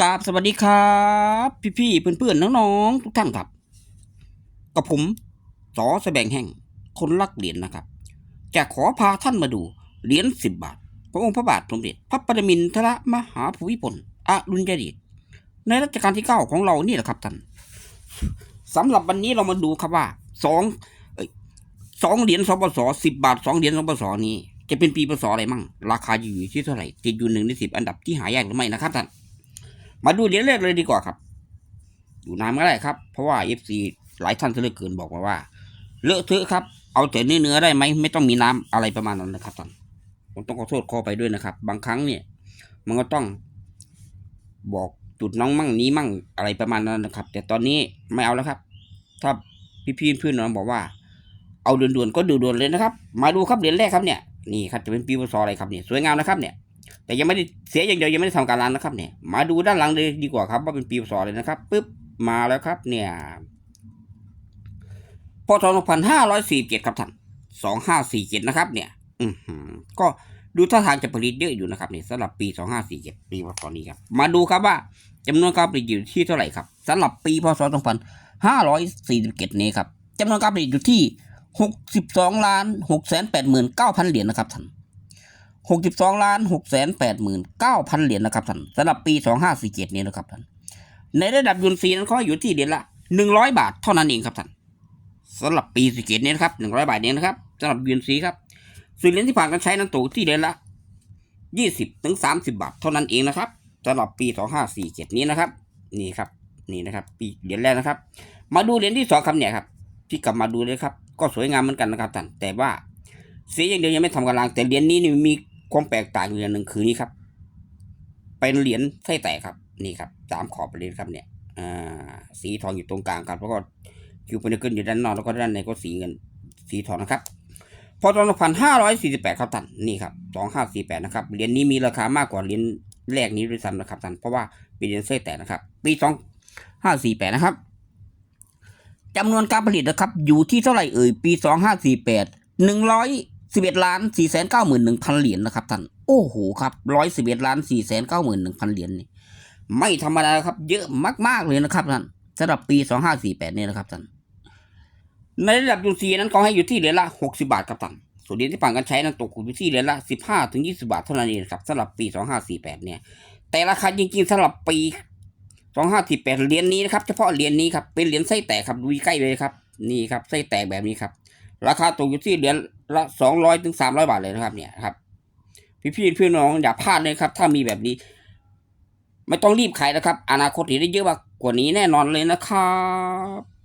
กราบสวัสดีครับ พี่ๆเพื่อนๆน้องๆทุกท่านครับ กับผมสอแสบงแห่งคนรักเหรียญนะครับ จะขอพาท่านมาดูเหรียญสิบบาท พระองค์พระบาทสมเด็จพระปรมินทรมหาภูมิพลอดุลยเดชในรัชกาลที่เก้าของเรานี่แหละครับท่านสำหรับวันนี้เรามาดูครับว่าสองสองเหรียญสปสสิบบาทสองเหรียญสปสนี้ จะเป็นปีพศอะไรมั่งราคาอยู่ที่เท่าไหร่ติดอยู่หนึ่งในสิบอันดับที่หายากหรือไม่นะครับท่าน มาดูเหรียญแรกเลยดีกว่าครับ อยู่นานก็ได้ครับ เพราะว่าเอฟซีหลายท่านเหลือเกินบอกมาว่า เลอะเทอะครับ เอาแต่เนื้อเนื้อได้ไหมไม่ต้องมีน้ำอะไรประมาณนั้นนะครับท่านผมต้องขอโทษขอไปด้วยนะครับ บางครั้งเนี่ย มันก็ต้องบอกจุดน้องมั่งนี้มั่งอะไรประมาณนั้นนะครับ แต่ตอนนี้ไม่เอาแล้วครับ ถ้าพี่พี่ๆเพื่อนน้องบอกว่า เอาด่วนๆก็ด่วนๆเลยนะครับ มาดูครับเหรียญแรกครับเนี่ยนี่ครับจะเป็นปีพศอะไรครับเนี่ยสวยงามนะครับเนี่ย แต่ยังไม่ได้เสียอย่างเดียวยังไม่ได้ทำการล้างนะครับเนี่ยมาดูด้านหลังเลยดีกว่าครับ ว่าเป็นปีพศอะไรนะครับปึ๊บมาแล้วครับ เนี่ยพศสองพันห้าร้อยสี่เจ็ดครับท่านสองห้าสี่เจ็ดนะครับ เนี่ย อืก็ดูท่าทางจะผลิตเยอะอยู่นะครับเนี่ยสำหรับปีสองห้าสี่เจ็ดปีพศนี้ครับมาดูครับว่าจำนวนการผลิตอยู่ที่เท่าไหร่ครับสำหรับปีพศสองพันห้าร้อยสี่สิบเจ็ดนี้ครับจำนวนการผลิตอยู่ที่หกสิบสองล้านหกแสนแปดหมื่นเก้าพันเหรียญนะครับท่าน หกสิบสองล้านหกแสนแปดหมื่นเก้าพันเหรียญนะครับท่านสำหรับปีสองห้าสี่เจ็ดนี้นะครับท่านในระดับยุนซีนั้นเขาอยู่ที่เหรียญละหนึ่งร้อยบาทเท่านั้นเองครับท่านสำหรับปีสี่เจ็ดนี้นะครับหนึ่งร้อยบาทเองนะครับสำหรับยุนซีครับส่วนเหรียญที่ผ่านการใช้นั้นตกที่เหรียญละยี่สิบถึงสามสิบาทเท่านั้นเองนะครับสำหรับปีสองห้าสี่เจ็ดนี้นะครับ นี่ครับนี่นะครับ ปีเหรียญแรกนะครับ มาดูเหรียญที่สองครับเนี่ยครับที่กลับมาดูเลยครับ ก็สวยงามเหมือนกันนะครับท่านแต่ว่าสีอย่างเดียวยังไม่ทำกำลังแต่เหรียญนี้นี่มี ความแตกต่างอยู่อย่างหนึ่งคือนี่ครับ เป็นเหรียญไส้แตกครับ นี่ครับสามขอบเลยญครับเนี่ยสีทองอยู่ตรงกลางครับแล้วก็คิวเพนเกิลอยู่ด้านนอกแล้วก็ด้านในก็สีเงินสีทองนะครับพอตอนสองพันห้าร้อยสี่สิบแปดครับท่านนี่ครับสองห้าสี่แปดนะครับเหรียญนี้มีราคามากกว่าเหรียญแรกนี้ด้วยซ้ำนะครับท่านเพราะว่าเป็นเหรียญไส้แตกนะครับ ปีสองห้าสี่แปดนะครับจำนวนการผลิตนะครับ อยู่ที่เท่าไหร่เอ่ยปีสองห้าสี่แปดหนึ่งร้อย สิบเอ็ดล้านสี่แสนเก้าหมื่นหนึ่งพันเหรียญนะครับท่าน โอ้โหครับร้อยสิบเอ็ดล้านสี่แสนเก้าหมื่นหนึ่งพันเหรียญนี่ไม่ธรรมดาครับ เยอะมาก ๆ เลยนะครับท่านสำหรับปีสองห้าสี่แปดนี่นะครับท่าน ในระดับยูซีนั้นเขาให้อยู่ที่เหรียญละหกสิบาทครับท่าน ส่วนเหรียญที่ผ่านการใช้นั้นตกอยู่ที่เหรียญละสิบห้าถึงยี่สิบาทเท่านั้นเองครับสำหรับปีสองห้าสี่แปดเนี่ย แต่ราคาจริงๆสำหรับปีสองห้าสี่แปดเหรียญนี้นะครับ เฉพาะเหรียญนี้ครับ เป็นเหรียญไส้แตกครับ ดูใกล้เลยครับ นี่ครับไส้แตกแบบนี้ครับ ราคาตกอยู่ที่เหรียญละสองร้อยถึงสามร้อยบาทเลยนะครับ เนี่ยครับ พี่พี่พี่น้องอย่าพลาดเลยครับ ถ้ามีแบบนี้ ไม่ต้องรีบขายนะครับ อนาคตเห็นได้เยอะมากกว่านี้แน่นอนเลยนะครับ